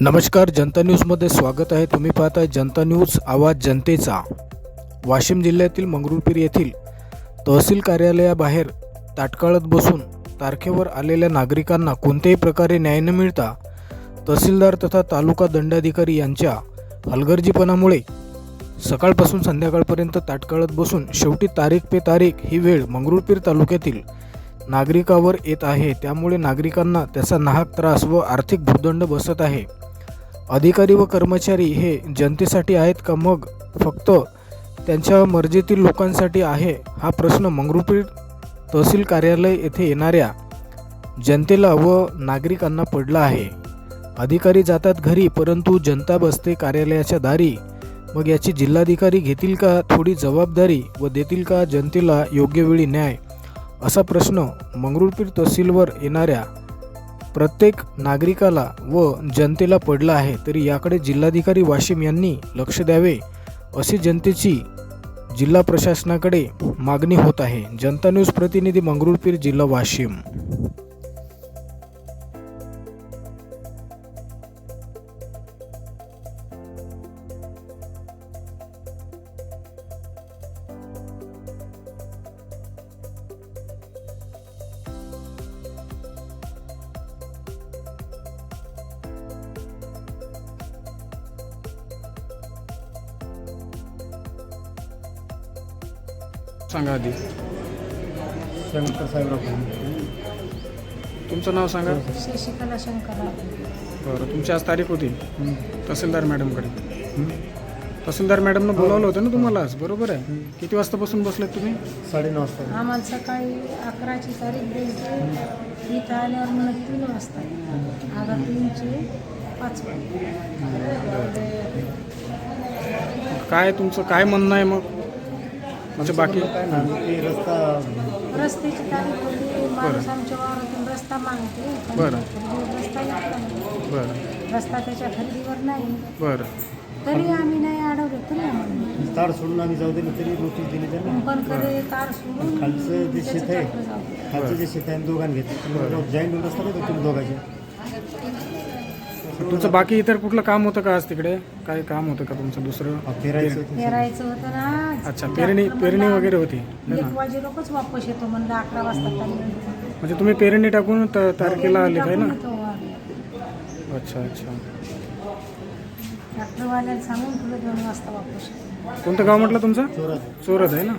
नमस्कार जनता न्यूजमध्ये स्वागत आहे. तुम्ही पाहताय जनता न्यूज आवाज जनतेचा. वाशिम जिल्ह्यातील मंगरुळपीर येथील तहसील कार्यालयाबाहेर ताटकाळत बसून तारखेवर आलेल्या नागरिकांना कोणत्याही प्रकारे न्याय न मिळता तहसीलदार तथा तालुका दंडाधिकारी यांच्या हलगर्जीपणामुळे सकाळपासून संध्याकाळपर्यंत ताटकाळत बसून शेवटी तारीख पे तारीख ही वेळ मंगरुळपीर तालुक्यातील नागरिकावर येत आहे. त्यामुळे नागरिकांना त्याचा नाहक त्रास व आर्थिक भूदंड बसत आहे. अधिकारी व कर्मचारी हे जनतेसाठी आहेत का मग फक्त त्यांच्या मर्जीतील लोकांसाठी आहे? हा प्रश्न मंगरुळपीर तहसील कार्यालय येथे येणाऱ्या जनतेला व नागरिकांना पडला आहे. अधिकारी जातात घरी परंतु जनता बसते कार्यालयाच्या दारी. मग याची जिल्हाधिकारी घेतील का थोडी जबाबदारी व देतील का जनतेला योग्य वेळी न्याय? असा प्रश्न मंगरुळपीर तहसीलवर येणाऱ्या प्रत्येक नागरिकाला व जनतेला पडला आहे तरी याकडे जिल्हाधिकारी वाशिम यांनी लक्ष द्यावे अशी जनतेची जिल्हा प्रशासनाकडे मागणी होत आहे. जनता न्यूज प्रतिनिधी मंगरुळपीर जिल्हा वाशिम. सांगा आधी. शंकर साहेबराव तुमचं नाव सांगा. शशिकला शंकरराव बरं तुमची आज तारीख होती. तहसीलदार मॅडमकडे. तहसीलदार मॅडमनं बोलावलं होतं ना तुम्हाला आज बरोबर आहे? किती वाजतापासून बसलेत तुम्ही? साडेनऊ वाजता आम्हाला सकाळी अकराची तारीख द्यायची. इथं आल्यावर मला तीन वाजता. आता तीनचे पाच काय तुमचं काय म्हणणं आहे मग? म्हणजे बाकी? काय ना ते रस्ता रस्त्याची तारीख होती माणूस आमच्या वावरातून रस्ता मागते पण बरं. रस्ता येत नाही. बरं. रस्ता त्याच्या खरेदीवर नाही. बरं. तरी आम्ही नाही अडवलं तरी आम्हाला तार सोडून आम्ही जाऊ दिलं तरी नोटीस दिली त्यांना. पण कधी तार सोडून खालचं जे शेत आहे जाऊ. खालचं जे शेत आहे दोघांनी घेतलं. जॉईंट रस्ता नाही तुम्ही दोघांचे? तुमचं बाकी इतर कुठलं काम होतं का आज तिकडे? काय काम होतं का तुमचं दुसरं? हा, फेरायचं होतं. पेरायचं होतं ना. अच्छा पेरणी पेरणी वगैरे होती. है ना एक वाजे लोकच वापस येतो म्हणलं अकरा वाजता चाललं. म्हणजे तुम्ही पेरणी टाकून त- तारखेला आले काय ना? टाकून येतो आम्ही. अच्छा अच्छा. डॉक्टरवाल्याला सांगून तुला दोन वाजता वापस येतो. कोणतं गाव म्हटलं तुमचं? चोरत आहे ना?